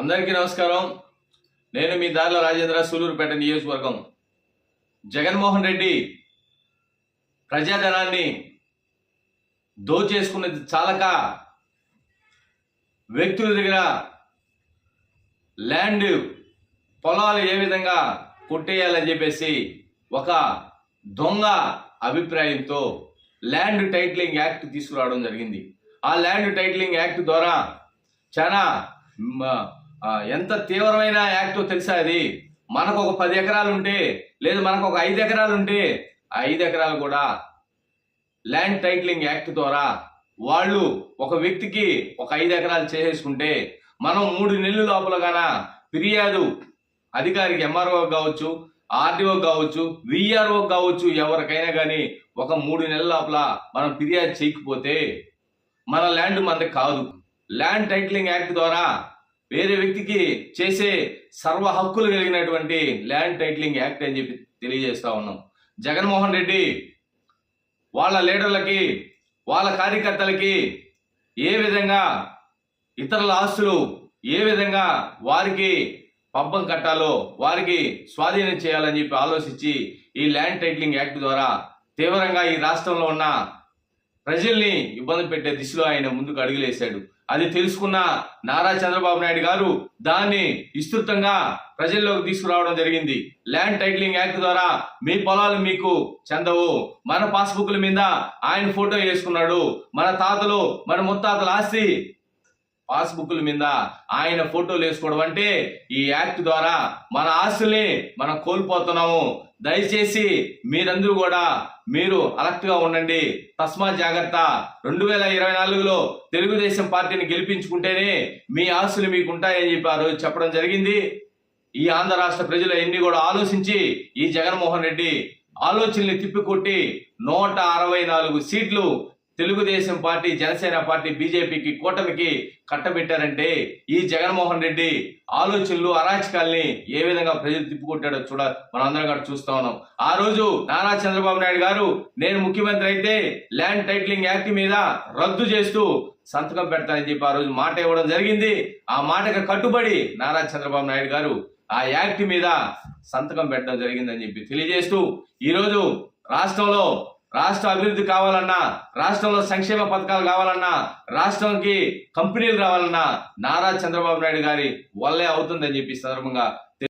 అందరికీ నమస్కారం. నేను మీ దారిలో రాజేంద్ర సూలూరుపేట నియోజకవర్గం. జగన్మోహన్ రెడ్డి ప్రజాధనాన్ని దోచేసుకున్నది చాలక వ్యక్తుల దగ్గర ల్యాండ్ పొలాలు ఏ విధంగా కొట్టేయాలని చెప్పేసి ఒక దొంగ అభిప్రాయంతో ల్యాండ్ టైటిలింగ్ యాక్ట్ తీసుకురావడం జరిగింది. ఆ ల్యాండ్ టైటిలింగ్ యాక్ట్ ద్వారా చాలా ఎంత తీవ్రమైన యాక్ట్ తెలుసా అది? మనకు ఒక పది ఎకరాలు ఉంటే లేదు మనకు ఒక ఐదు ఎకరాలు ఉంటే ఆ ఐదు ఎకరాలు కూడా ల్యాండ్ టైటిలింగ్ యాక్ట్ ద్వారా వాళ్ళు ఒక వ్యక్తికి ఒక ఐదు ఎకరాలు చేసేసుకుంటే మనం మూడు నెలల లోపల గాన ఫిర్యాదు అధికారికి ఎంఆర్ఓ కావచ్చు ఆర్డీఓ కావచ్చు విఆర్ఓ కావచ్చు ఎవరికైనా కానీ ఒక మూడు నెలల లోపల మనం ఫిర్యాదు చేయకపోతే మన ల్యాండ్ మనది కాదు. ల్యాండ్ టైటిలింగ్ యాక్ట్ ద్వారా వేరే వ్యక్తికి చేసే సర్వ హక్కులు కలిగినటువంటి ల్యాండ్ టైటిలింగ్ యాక్ట్ అని చెప్పి తెలియజేస్తా ఉన్నాం. జగన్మోహన్ రెడ్డి వాళ్ళ లీడర్లకి వాళ్ళ కార్యకర్తలకి ఏ విధంగా ఇతరుల ఆస్తులు ఏ విధంగా వారికి పబ్బం కట్టాలో వారికి స్వాధీనం చేయాలని చెప్పి ఆలోచించి ఈ ల్యాండ్ టైటిలింగ్ యాక్ట్ ద్వారా తీవ్రంగా ఈ రాష్ట్రంలో ఉన్న ప్రజల్ని ఇబ్బంది పెట్టే దిశలో ఆయన ముందుకు అడుగులేశాడు. అది తెలుసుకున్న నారా చంద్రబాబు నాయుడు గారు దాన్ని విస్తృతంగా ప్రజల్లోకి తీసుకురావడం జరిగింది. ల్యాండ్ టైటిలింగ్ యాక్ట్ ద్వారా మీ పొలాలు మీకు చెందవు. మన పాస్బుక్ల మీద ఆయన ఫోటో వేసుకున్నాడు. మన తాతలు మన ముత్తాతల ఆస్తి పాస్బుక్ల మీద ఆయన ఫోటోలు వేసుకోవడం అంటే ఈ యాక్ట్ ద్వారా మన ఆస్తుల్ని మనం కోల్పోతున్నాము. దయచేసి మీరందరూ కూడా మీరు అలర్ట్గా ఉండండి. తస్మా జాగ్రత్త. రెండు వేల ఇరవై నాలుగులో తెలుగుదేశం పార్టీని గెలిపించుకుంటేనే మీ ఆస్తులు మీకు ఉంటాయని చెప్పారు చెప్పడం జరిగింది. ఈ ఆంధ్ర రాష్ట్ర ప్రజలు ఎన్ని కూడా ఆలోచించి ఈ జగన్మోహన్ రెడ్డి ఆలోచనల్ని తిప్పికొట్టి నూట అరవై నాలుగు సీట్లు తెలుగుదేశం పార్టీ జనసేన పార్టీ బీజేపీకి కూటమికి కట్టబెట్టారంటే ఈ జగన్మోహన్ రెడ్డి ఆలోచనలు అరాచకాల్ని ఏ విధంగా ప్రజలు తిప్పుకొట్టాడో చూడ మనందరం కూడా చూస్తా ఉన్నాం. ఆ రోజు నారా చంద్రబాబు నాయుడు గారు నేను ముఖ్యమంత్రి అయితే ల్యాండ్ టైటిలింగ్ యాక్ట్ మీద రద్దు చేస్తూ సంతకం పెడతానని చెప్పి ఆ రోజు మాట ఇవ్వడం జరిగింది. ఆ మాటకు కట్టుబడి నారా చంద్రబాబు నాయుడు గారు ఆ యాక్ట్ మీద సంతకం పెట్టడం జరిగిందని చెప్పి తెలియజేస్తూ ఈరోజు రాష్ట్రంలో రాష్ట్ర అభివృద్ధి కావాలన్నా రాష్ట్రంలో సంక్షేమ పథకాలు కావాలన్నా రాష్ట్రంకి కంపెనీలు రావాలన్నా నారా చంద్రబాబు నాయుడు గారి వల్లే అవుతుందని చెప్పి సందర్భంగా